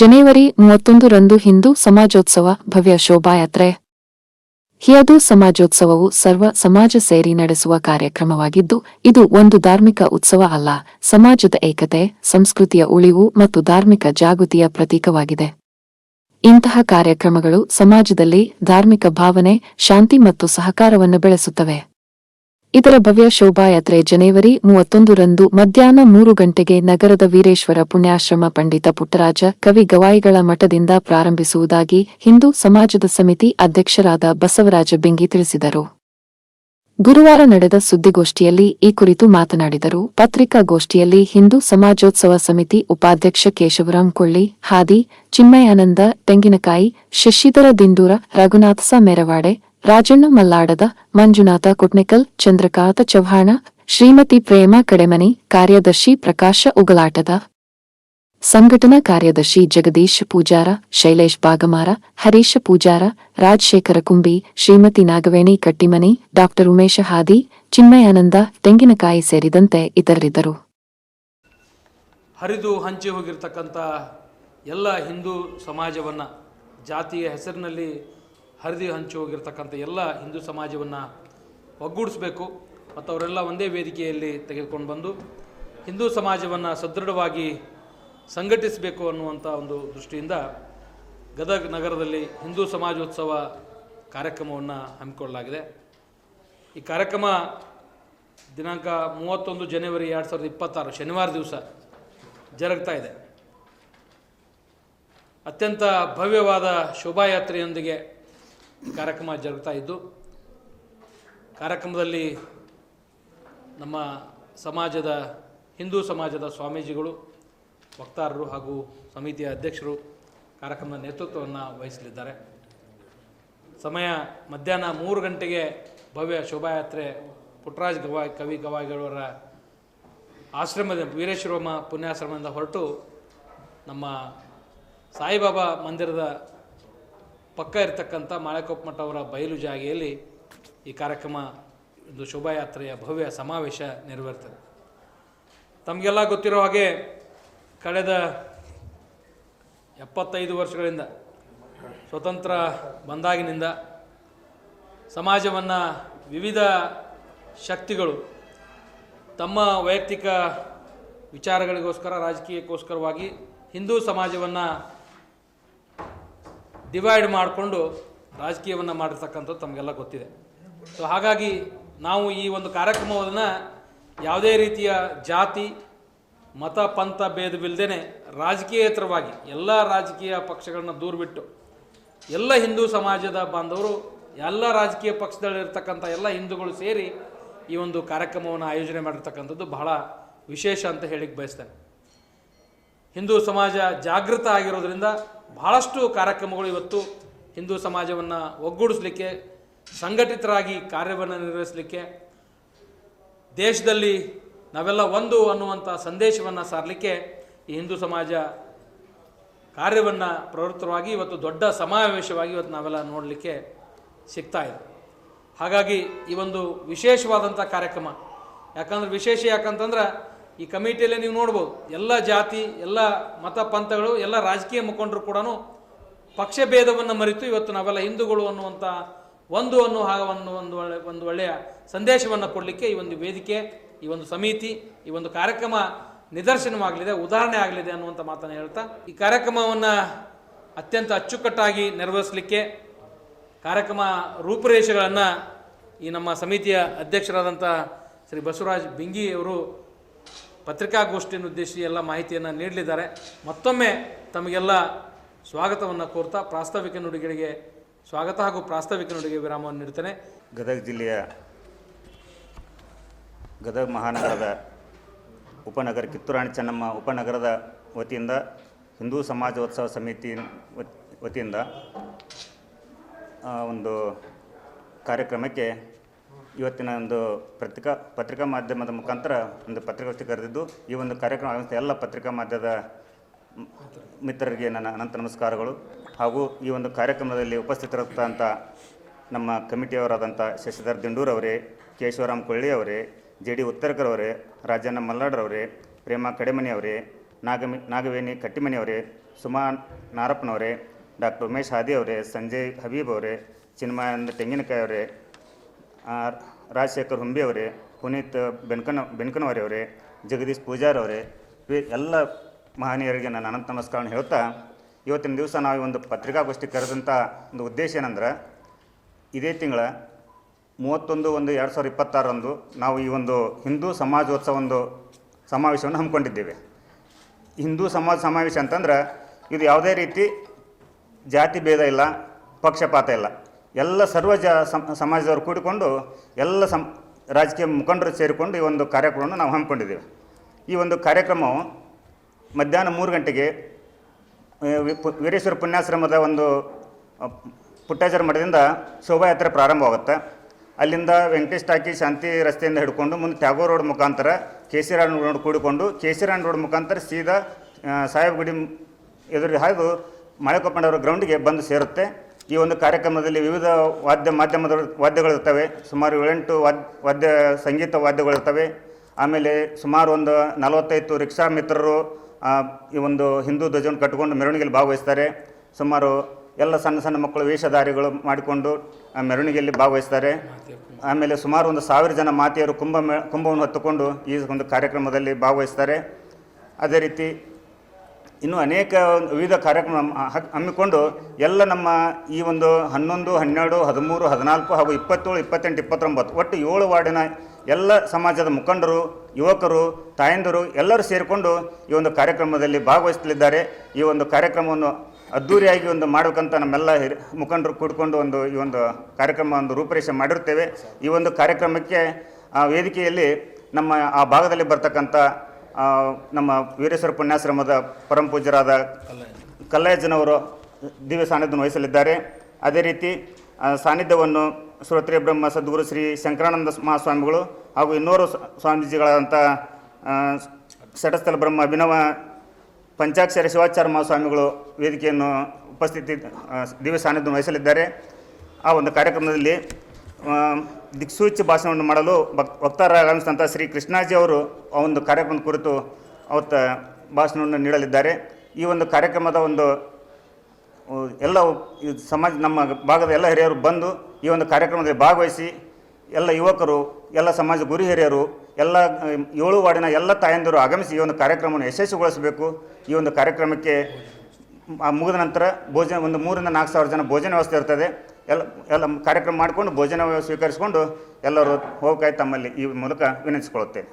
ಜನವರಿ ಮೂವತ್ತೊಂದು ರಂದು ಹಿಂದೂ ಸಮಾಜೋತ್ಸವ ಭವ್ಯ ಶೋಭಾಯಾತ್ರೆ. ಹಿಯದು ಸಮಾಜೋತ್ಸವವು ಸರ್ವ ಸಮಾಜ ಸೇರಿ ನಡೆಸುವ ಕಾರ್ಯಕ್ರಮವಾಗಿದ್ದು, ಇದು ಒಂದು ಧಾರ್ಮಿಕ ಉತ್ಸವ ಅಲ್ಲ, ಸಮಾಜದ ಏಕತೆ, ಸಂಸ್ಕೃತಿಯ ಉಳಿವು ಮತ್ತು ಧಾರ್ಮಿಕ ಜಾಗೃತಿಯ ಪ್ರತೀಕವಾಗಿದೆ. ಇಂತಹ ಕಾರ್ಯಕ್ರಮಗಳು ಸಮಾಜದಲ್ಲಿ ಧಾರ್ಮಿಕ ಭಾವನೆ, ಶಾಂತಿ ಮತ್ತು ಸಹಕಾರವನ್ನು ಬೆಳೆಸುತ್ತವೆ. ಇದರ ಭವ್ಯ ಶೋಭಾಯಾತ್ರೆ ಜನವರಿ ಮೂವತ್ತೊಂದು ರಂದು ಮಧ್ಯಾಹ್ನ ಮೂರು ಗಂಟೆಗೆ ನಗರದ ವೀರೇಶ್ವರ ಪುಣ್ಯಾಶ್ರಮ ಪಂಡಿತ ಪುಟ್ಟರಾಜ ಕವಿ ಗವಾಯಿಗಳ ಮಠದಿಂದ ಪ್ರಾರಂಭಿಸುವುದಾಗಿ ಹಿಂದೂ ಸಮಾಜದ ಸಮಿತಿ ಅಧ್ಯಕ್ಷರಾದ ಬಸವರಾಜ ಬೆಂಗಿ ತಿಳಿಸಿದರು. ಗುರುವಾರ ನಡೆದ ಸುದ್ದಿಗೋಷ್ಠಿಯಲ್ಲಿ ಈ ಕುರಿತು ಮಾತನಾಡಿದರು. ಪತ್ರಿಕಾಗೋಷ್ಠಿಯಲ್ಲಿ ಹಿಂದೂ ಸಮಾಜೋತ್ಸವ ಸಮಿತಿ ಉಪಾಧ್ಯಕ್ಷ ಕೇಶವರಾಮ್ ಕೊಳ್ಳಿ, ಹಾದಿ, ಚಿನ್ಮಯಾನಂದ, ತೆಂಗಿನಕಾಯಿ, ಶಶಿಧರ ದಿಂಡೂರ ರಘುನಾಥಸ ಮೆರವಾಡೆ ರಾಜಣ್ಣ ಮಲ್ಲಾಡದ ಮಂಜುನಾಥ ಕುಟ್ನೆಕಲ್, ಚಂದ್ರಕಾಂತ ಚವ್ಹಾಣ, ಶ್ರೀಮತಿ ಪ್ರೇಮ ಕಡೆಮನಿ, ಕಾರ್ಯದರ್ಶಿ ಪ್ರಕಾಶ ಉಗಲಾಟದ. ಸಂಘಟನಾ ಕಾರ್ಯದರ್ಶಿ ಜಗದೀಶ್ ಪೂಜಾರ, ಶೈಲೇಶ್ ಬಾಗಮಾರ, ಹರೀಶ ಪೂಜಾರ, ರಾಜಶೇಖರ ಕುಂಬಿ, ಶ್ರೀಮತಿ ನಾಗವೇಣಿ ಕಟ್ಟಿಮನಿ, ಡಾಕ್ಟರ್ ಉಮೇಶ ಹಾದಿ, ಚಿನ್ಮಯಾನಂದ, ತೆಂಗಿನಕಾಯಿ ಸೇರಿದಂತೆ ಇತರರಿದ್ದರು. ಹರಿದು ಹಂಚಿ ಹೋಗಿರ್ತಕ್ಕಂಥ ಎಲ್ಲ ಹಿಂದೂ ಸಮಾಜವನ್ನು ಜಾತಿಯ ಹೆಸರಿನಲ್ಲಿ ಹರಿದು ಹಂಚಿ ಹೋಗಿರ್ತಕ್ಕಂಥ ಎಲ್ಲ ಹಿಂದೂ ಸಮಾಜವನ್ನು ಒಗ್ಗೂಡಿಸಬೇಕು ಮತ್ತು ಅವರೆಲ್ಲ ಒಂದೇ ವೇದಿಕೆಯಲ್ಲಿ ತೆಗೆದುಕೊಂಡು ಬಂದು ಹಿಂದೂ ಸಮಾಜವನ್ನು ಸದೃಢವಾಗಿ ಸಂಘಟಿಸಬೇಕು ಅನ್ನುವಂಥ ಒಂದು ದೃಷ್ಟಿಯಿಂದ ಗದಗ ನಗರದಲ್ಲಿ ಹಿಂದೂ ಸಮಾಜೋತ್ಸವ ಕಾರ್ಯಕ್ರಮವನ್ನು ಹಮ್ಮಿಕೊಳ್ಳಲಾಗಿದೆ. ಈ ಕಾರ್ಯಕ್ರಮ ದಿನಾಂಕ ಮೂವತ್ತೊಂದು ಜನವರಿ ಎರಡು ಸಾವಿರದ ಇಪ್ಪತ್ತಾರು ಶನಿವಾರ ದಿವಸ ಜರುಗ್ತಾ ಇದೆ. ಅತ್ಯಂತ ಭವ್ಯವಾದ ಶೋಭಾಯಾತ್ರೆಯೊಂದಿಗೆ ಕಾರ್ಯಕ್ರಮ ಜರುಗ್ತಾ ಇದ್ದು, ಕಾರ್ಯಕ್ರಮದಲ್ಲಿ ನಮ್ಮ ಸಮಾಜದ, ಹಿಂದೂ ಸಮಾಜದ ಸ್ವಾಮೀಜಿಗಳು, ವಕ್ತಾರರು ಹಾಗೂ ಸಮಿತಿಯ ಅಧ್ಯಕ್ಷರು ಕಾರ್ಯಕ್ರಮದ ನೇತೃತ್ವವನ್ನು ವಹಿಸಲಿದ್ದಾರೆ. ಸಮಯ ಮಧ್ಯಾಹ್ನ ಮೂರು ಗಂಟೆಗೆ ಭವ್ಯ ಶೋಭಾಯಾತ್ರೆ ಪುಟ್ಟರಾಜ್ ಗವಾಯ್ ಕವಿ ಗವಾಯಿಗಳವರ ಆಶ್ರಮದ ವೀರೇಶ್ವರಮ್ಮ ಪುಣ್ಯಾಶ್ರಮದಿಂದ ಹೊರಟು ನಮ್ಮ ಸಾಯಿಬಾಬಾ ಮಂದಿರದ ಪಕ್ಕ ಇರತಕ್ಕಂಥ ಮಾಳೆಕೊಪ್ಪ ಮಠ ಅವರ ಬಯಲು ಜಾಗೆಯಲ್ಲಿ ಈ ಕಾರ್ಯಕ್ರಮ, ಒಂದು ಶೋಭಾಯಾತ್ರೆಯ ಭವ್ಯ ಸಮಾವೇಶ ನೆರವೇರ್ತದೆ. ತಮಗೆಲ್ಲ ಗೊತ್ತಿರೋ ಹಾಗೆ ಕಳೆದ ಎಪ್ಪತ್ತೈದು ವರ್ಷಗಳಿಂದ ಸ್ವತಂತ್ರ ಬಂದಾಗಿನಿಂದ ಸಮಾಜವನ್ನು ವಿವಿಧ ಶಕ್ತಿಗಳು ತಮ್ಮ ವೈಯಕ್ತಿಕ ವಿಚಾರಗಳಿಗೋಸ್ಕರ, ರಾಜಕೀಯಕ್ಕೋಸ್ಕರವಾಗಿ ಹಿಂದೂ ಸಮಾಜವನ್ನು ಡಿವೈಡ್ ಮಾಡಿಕೊಂಡು ರಾಜಕೀಯವನ್ನು ಮಾಡಿರ್ತಕ್ಕಂಥದ್ದು ತಮಗೆಲ್ಲ ಗೊತ್ತಿದೆ. ಸೊ ಹಾಗಾಗಿ ನಾವು ಈ ಒಂದು ಕಾರ್ಯಕ್ರಮವನ್ನು ಯಾವುದೇ ರೀತಿಯ ಜಾತಿ, ಮತ, ಪಂಥ ಭೇದವಿಲ್ಲದೇ ರಾಜಕೀಯೇತರವಾಗಿ ಎಲ್ಲ ರಾಜಕೀಯ ಪಕ್ಷಗಳನ್ನ ದೂರ ಬಿಟ್ಟು ಎಲ್ಲ ಹಿಂದೂ ಸಮಾಜದ ಬಾಂಧವರು, ಎಲ್ಲ ರಾಜಕೀಯ ಪಕ್ಷದಲ್ಲಿರ್ತಕ್ಕಂಥ ಎಲ್ಲ ಹಿಂದೂಗಳು ಸೇರಿ ಈ ಒಂದು ಕಾರ್ಯಕ್ರಮವನ್ನು ಆಯೋಜನೆ ಮಾಡಿರ್ತಕ್ಕಂಥದ್ದು ಬಹಳ ವಿಶೇಷ ಅಂತ ಹೇಳಿಕ್ಕೆ ಬಯಸ್ತೇನೆ. ಹಿಂದೂ ಸಮಾಜ ಜಾಗೃತ ಆಗಿರೋದ್ರಿಂದ ಬಹಳಷ್ಟು ಕಾರ್ಯಕ್ರಮಗಳು ಇವತ್ತು ಹಿಂದೂ ಸಮಾಜವನ್ನು ಒಗ್ಗೂಡಿಸಲಿಕ್ಕೆ, ಸಂಘಟಿತರಾಗಿ ಕಾರ್ಯವನ್ನು ನಿರ್ವಹಿಸಲಿಕ್ಕೆ, ದೇಶದಲ್ಲಿ ನಾವೆಲ್ಲ ಒಂದು ಅನ್ನುವಂಥ ಸಂದೇಶವನ್ನು ಸಾರಲಿಕ್ಕೆ ಈ ಹಿಂದೂ ಸಮಾಜ ಕಾರ್ಯವನ್ನು ಪ್ರವೃತ್ತವಾಗಿ ಇವತ್ತು ದೊಡ್ಡ ಸಮಾವೇಶವಾಗಿ ಇವತ್ತು ನಾವೆಲ್ಲ ನೋಡಲಿಕ್ಕೆ ಸಿಗ್ತಾ ಇದೆ. ಹಾಗಾಗಿ ಈ ಒಂದು ವಿಶೇಷವಾದಂಥ ಕಾರ್ಯಕ್ರಮ, ಯಾಕಂದ್ರೆ ವಿಶೇಷ ಯಾಕಂತಂದ್ರೆ ಈ ಕಮಿಟಿಯಲ್ಲೇ ನೀವು ನೋಡ್ಬೋದು, ಎಲ್ಲ ಜಾತಿ, ಎಲ್ಲ ಮತ ಪಂಥಗಳು, ಎಲ್ಲ ರಾಜಕೀಯ ಮುಖಂಡರು ಕೂಡ ಪಕ್ಷ ಭೇದವನ್ನು ಮರೆತು ಇವತ್ತು ನಾವೆಲ್ಲ ಹಿಂದೂಗಳು ಅನ್ನುವಂಥ ಒಂದು ಅನ್ನೋ ಹಾಗ ಒಂದು ಒಂದು ಒಳ್ಳೆ, ಒಂದು ಒಳ್ಳೆಯ ಸಂದೇಶವನ್ನು ಕೊಡಲಿಕ್ಕೆ ಈ ಒಂದು ವೇದಿಕೆ, ಈ ಒಂದು ಸಮಿತಿ, ಈ ಒಂದು ಕಾರ್ಯಕ್ರಮ ನಿದರ್ಶನವಾಗಲಿದೆ, ಉದಾಹರಣೆ ಆಗಲಿದೆ ಅನ್ನುವಂಥ ಮಾತನ್ನು ಹೇಳ್ತಾ, ಈ ಕಾರ್ಯಕ್ರಮವನ್ನು ಅತ್ಯಂತ ಅಚ್ಚುಕಟ್ಟಾಗಿ ನೆರವೇರಿಸಲಿಕ್ಕೆ ಕಾರ್ಯಕ್ರಮ ರೂಪುರೇಷೆಗಳನ್ನು ಈ ನಮ್ಮ ಸಮಿತಿಯ ಅಧ್ಯಕ್ಷರಾದಂಥ ಶ್ರೀ ಬಸವರಾಜ್ ಬಿಂಗಿ ಅವರು ಪತ್ರಿಕಾಗೋಷ್ಠಿಯನ್ನು ಉದ್ದೇಶಿಸಿ ಎಲ್ಲ ಮಾಹಿತಿಯನ್ನು ನೀಡಲಿದ್ದಾರೆ. ಮತ್ತೊಮ್ಮೆ ತಮಗೆಲ್ಲ ಸ್ವಾಗತವನ್ನು ಕೋರ್ತಾ ಪ್ರಾಸ್ತಾವಿಕ ನುಡಿಗಳಿಗೆ ಸ್ವಾಗತ ಹಾಗೂ ಪ್ರಾಸ್ತಾವಿಕ ನುಡಿಗೆ ವಿರಾಮವನ್ನು ನೀಡ್ತೇನೆ. ಗದಗ ಜಿಲ್ಲೆಯ ಗದಗ ಮಹಾನಗರದ ಉಪನಗರ ಕಿತ್ತೂರಾಣಿ ಚೆನ್ನಮ್ಮ ಉಪನಗರದ ವತಿಯಿಂದ ಹಿಂದೂ ಸಮಾಜೋತ್ಸವ ಸಮಿತಿ ವತ್- ವತಿಯಿಂದ ಒಂದು ಕಾರ್ಯಕ್ರಮಕ್ಕೆ ಇವತ್ತಿನ ಒಂದು ಪತ್ರಿಕಾ ಪತ್ರಿಕಾ ಮಾಧ್ಯಮದ ಮುಖಾಂತರ ಒಂದು ಪತ್ರಿಕಾಗೋಷ್ಠಿ ಕರೆದಿದ್ದು, ಈ ಒಂದು ಕಾರ್ಯಕ್ರಮ ಆಗಮಿಸಿದ ಎಲ್ಲ ಪತ್ರಿಕಾ ಮಾಧ್ಯಮದ ಮಿತ್ರರಿಗೆ ನನ್ನ ಅನಂತ ನಮಸ್ಕಾರಗಳು. ಹಾಗೂ ಈ ಒಂದು ಕಾರ್ಯಕ್ರಮದಲ್ಲಿ ಉಪಸ್ಥಿತರಿರ್ತಂಥ ನಮ್ಮ ಕಮಿಟಿಯವರಾದಂಥ ಶಶಿಧರ್ ದಿಂಡೂರ್ ಅವರೇ, ಕೇಶವರಾಮ್ ಕೊಳ್ಳಿ ಅವರೇ, ಜೆ ಡಿ ಉತ್ತರಕರ್ ಅವರೇ, ರಾಜಣ್ಣ ಮಲ್ಲಾಡ್ರವರೇ ಪ್ರೇಮ ಕಡೆಮನಿ ಅವರೇ, ನಾಗಮಿ, ನಾಗವೇಣಿ ಕಟ್ಟಿಮನಿ ಅವರೇ, ಸುಮಾ ನಾರಪ್ಪನವರೇ, ಡಾಕ್ಟರ್ ಉಮೇಶ್ ಹಾದಿ ಅವರೇ, ಸಂಜಯ್ ಹಬೀಬ್ ಅವರೇ, ಚಿನ್ಮಯಾನಂದ ತೆಂಗಿನಕಾಯಿ ಅವರೇ ರಾಜಶೇಖರ್ ಹುಂಬಿ ಅವರೇ, ಪುನೀತ್ ಬೆನ್ಕನ, ಬೆನ್ಕನವರಿ ಅವರೇ, ಜಗದೀಶ್ ಪೂಜಾರ್ ಅವರೇ ಎಲ್ಲ ಮಹನೀಯರಿಗೆ ನಾನು ಅನಂತ ನಮಸ್ಕಾರವನ್ನು ಹೇಳ್ತಾ, ಇವತ್ತಿನ ದಿವಸ ನಾವು ಒಂದು ಪತ್ರಿಕಾಗೋಷ್ಠಿ ಕರೆದಂಥ ಒಂದು ಉದ್ದೇಶ ಏನಂದ್ರೆ, ಇದೇ ತಿಂಗಳ ಮೂವತ್ತೊಂದು ಒಂದು ಎರಡು ಸಾವಿರದ ಇಪ್ಪತ್ತಾರರಂದು ನಾವು ಈ ಒಂದು ಹಿಂದೂ ಸಮಾಜೋತ್ಸವ ಒಂದು ಸಮಾವೇಶವನ್ನು ಹಮ್ಮಿಕೊಂಡಿದ್ದೇವೆ. ಹಿಂದೂ ಸಮಾಜ ಸಮಾವೇಶ ಅಂತಂದ್ರೆ, ಇದು ಯಾವುದೇ ರೀತಿ ಜಾತಿ ಭೇದ ಇಲ್ಲ, ಪಕ್ಷಪಾತ ಇಲ್ಲ. ಎಲ್ಲ ಸರ್ವ ಜ ಸಮಾಜದವರು ಕೂಡಿಕೊಂಡು ಎಲ್ಲ ಸಂ ರಾಜಕೀಯ ಮುಖಂಡರು ಸೇರಿಕೊಂಡು ಈ ಒಂದು ಕಾರ್ಯಕ್ರಮವನ್ನು ನಾವು ಹಮ್ಮಿಕೊಂಡಿದ್ದೇವೆ. ಈ ಒಂದು ಕಾರ್ಯಕ್ರಮವು ಮಧ್ಯಾಹ್ನ ಮೂರು ಗಂಟೆಗೆ ವೀರೇಶ್ವರ ಪುಣ್ಯಾಶ್ರಮದ ಒಂದು ಪುಟ್ಟಾಚಾರ ಮಠದಿಂದ ಶೋಭಾಯಾತ್ರೆ ಪ್ರಾರಂಭವಾಗುತ್ತೆ. ಅಲ್ಲಿಂದ ವೆಂಕಟೇಶ್ ಟಾಕಿ ಶಾಂತಿ ರಸ್ತೆಯಿಂದ ಹಿಡ್ಕೊಂಡು ಮುಂದೆ ಟ್ಯಾಗೋರ್ ರೋಡ್ ಮುಖಾಂತರ ಕೇಸರಿರಾಣ್ ರೋಡ್ ಕೂಡಿಕೊಂಡು ಕೇಸರಿರಾಣ್ ರೋಡ್ ಮುಖಾಂತರ ಸೀದಾ ಸಾಹೇಬ್ ಸಾಹೇಬಗುಡಿ ಎದುರು ಹಾಗೂ ಮಳೆಕೊಪ್ಪಂಡವರ ಗ್ರೌಂಡಿಗೆ ಬಂದು ಸೇರುತ್ತೆ. ಈ ಒಂದು ಕಾರ್ಯಕ್ರಮದಲ್ಲಿ ವಿವಿಧ ವಾದ್ಯ ಮಾಧ್ಯಮದ ವಾದ್ಯಗಳಿರ್ತವೆ ಸುಮಾರು ಏಳೆಂಟು ವಾದ್, ವಾದ್ಯ, ಸಂಗೀತ ವಾದ್ಯಗಳಿರ್ತವೆ ಆಮೇಲೆ ಸುಮಾರು ಒಂದು ನಲವತ್ತೈದು ರಿಕ್ಷಾ ಮಿತ್ರರು ಈ ಒಂದು ಹಿಂದೂ ಧ್ವಜವನ್ನು ಕಟ್ಟಿಕೊಂಡು ಮೆರವಣಿಗೆಯಲ್ಲಿ ಭಾಗವಹಿಸ್ತಾರೆ. ಸುಮಾರು ಎಲ್ಲ ಸಣ್ಣ ಸಣ್ಣ ಮಕ್ಕಳು ವೇಷಧಾರಿಗಳು ಮಾಡಿಕೊಂಡು ಮೆರವಣಿಗೆಯಲ್ಲಿ ಭಾಗವಹಿಸ್ತಾರೆ. ಆಮೇಲೆ ಸುಮಾರು ಒಂದು ಸಾವಿರ ಜನ ಮಾತೆಯರು ಕುಂಭ ಮೇ, ಕುಂಭವನ್ನು ಹೊತ್ತುಕೊಂಡು ಈ ಒಂದು ಕಾರ್ಯಕ್ರಮದಲ್ಲಿ ಭಾಗವಹಿಸ್ತಾರೆ. ಅದೇ ರೀತಿ ಇನ್ನೂ ಅನೇಕ ವಿವಿಧ ಕಾರ್ಯಕ್ರಮ ಹಮ್ಮಿಕೊಂಡು ಎಲ್ಲ ನಮ್ಮ ಈ ಒಂದು ಹನ್ನೊಂದು, ಹನ್ನೆರಡು, ಹದಿಮೂರು, ಹದಿನಾಲ್ಕು ಹಾಗೂ ಇಪ್ಪತ್ತೇಳು, ಇಪ್ಪತ್ತೆಂಟು, ಇಪ್ಪತ್ತೊಂಬತ್ತು, ಒಟ್ಟು ಏಳು ವಾರ್ಡಿನ ಎಲ್ಲ ಸಮಾಜದ ಮುಖಂಡರು, ಯುವಕರು, ತಾಯಂದಿರು ಎಲ್ಲರೂ ಸೇರಿಕೊಂಡು ಈ ಒಂದು ಕಾರ್ಯಕ್ರಮದಲ್ಲಿ ಭಾಗವಹಿಸಲಿದ್ದಾರೆ. ಈ ಒಂದು ಕಾರ್ಯಕ್ರಮವನ್ನು ಅದ್ಧೂರಿಯಾಗಿ ಒಂದು ಮಾಡಬೇಕಂತ ನಮ್ಮೆಲ್ಲ ಹಿರಿ, ಮುಖಂಡರು ಕೂಡಿಕೊಂಡು ಒಂದು ಈ ಒಂದು ಕಾರ್ಯಕ್ರಮ ಒಂದು ರೂಪರೇಷೆ ಮಾಡಿರುತ್ತೇವೆ. ಈ ಒಂದು ಕಾರ್ಯಕ್ರಮಕ್ಕೆ ವೇದಿಕೆಯಲ್ಲಿ ನಮ್ಮ ಆ ಭಾಗದಲ್ಲಿ ಬರ್ತಕ್ಕಂಥ ನಮ್ಮ ವೀರೇಶ್ವರ ಪುಣ್ಯಾಶ್ರಮದ ಪರಮ ಪೂಜ್ಯರಾದ ಕಲ್ಲಯ್ಯಜ್ಜನವರು ದಿವ್ಯ ಸಾನ್ನಿಧ್ಯ ವಹಿಸಲಿದ್ದಾರೆ. ಅದೇ ರೀತಿ ಸಾನ್ನಿಧ್ಯವನ್ನು ಶ್ರೋತ್ರಿಯ ಬ್ರಹ್ಮ ಸದ್ಗುರು ಶ್ರೀ ಶಂಕರಾನಂದ ಮಹಾಸ್ವಾಮಿಗಳು ಹಾಗೂ ಇನ್ನೂರು ಸ್ವ- ಸ್ವಾಮೀಜಿಗಳಾದಂಥ ಷಟಸ್ಥಲ ಬ್ರಹ್ಮ ಅಭಿನವ ಪಂಚಾಕ್ಷರ ಶಿವಾಚಾರ್ಯ ಮಹಾಸ್ವಾಮಿಗಳು ವೇದಿಕೆಯನ್ನು ಉಪಸ್ಥಿತಿ ದಿವ್ಯ ಸಾನ್ನಿಧ್ಯ ವಹಿಸಲಿದ್ದಾರೆ. ಆ ಒಂದು ಕಾರ್ಯಕ್ರಮದಲ್ಲಿ ದಿಕ್ಸೂಚಿ ಭಾಷಣವನ್ನು ಮಾಡಲು ಭಕ್ ವಕ್ತಾರರಾಗಿಸಿದಂಥ ಶ್ರೀ ಕೃಷ್ಣಾಜಿ ಅವರು ಆ ಒಂದು ಕಾರ್ಯಕ್ರಮದ ಕುರಿತು ಅವತ್ತ ಭಾಷಣವನ್ನು ನೀಡಲಿದ್ದಾರೆ. ಈ ಒಂದು ಕಾರ್ಯಕ್ರಮದ ಒಂದು ಎಲ್ಲ ಸಮಾಜ, ನಮ್ಮ ಭಾಗದ ಎಲ್ಲ ಹಿರಿಯರು ಬಂದು ಈ ಒಂದು ಕಾರ್ಯಕ್ರಮದಲ್ಲಿ ಭಾಗವಹಿಸಿ, ಎಲ್ಲ ಯುವಕರು, ಎಲ್ಲ ಸಮಾಜ ಗುರು ಹಿರಿಯರು, ಎಲ್ಲ, ಏಳು ವಾರ್ಡಿನ ಎಲ್ಲ ತಾಯಂದಿರು ಆಗಮಿಸಿ ಈ ಒಂದು ಕಾರ್ಯಕ್ರಮವನ್ನು ಯಶಸ್ವಿಗೊಳಿಸಬೇಕು. ಈ ಒಂದು ಕಾರ್ಯಕ್ರಮಕ್ಕೆ ಮುಗಿದ ನಂತರ ಭೋಜನ, ಒಂದು ಮೂರಿಂದ ನಾಲ್ಕು ಸಾವಿರ ಜನ ಭೋಜನ ವ್ಯವಸ್ಥೆ ಇರ್ತದೆ. ಎಲ್ಲ ಎಲ್ಲ ಕಾರ್ಯಕ್ರಮ ಮಾಡಿಕೊಂಡು ಭೋಜನ ಸ್ವೀಕರಿಸಿಕೊಂಡು ಎಲ್ಲರೂ ಹೋಗ್ಕಾಯಿ ತಮ್ಮಲ್ಲಿ ಈ ಮೂಲಕ ವಿನಂತಿಸಿಕೊಳ್ಳುತ್ತೇನೆ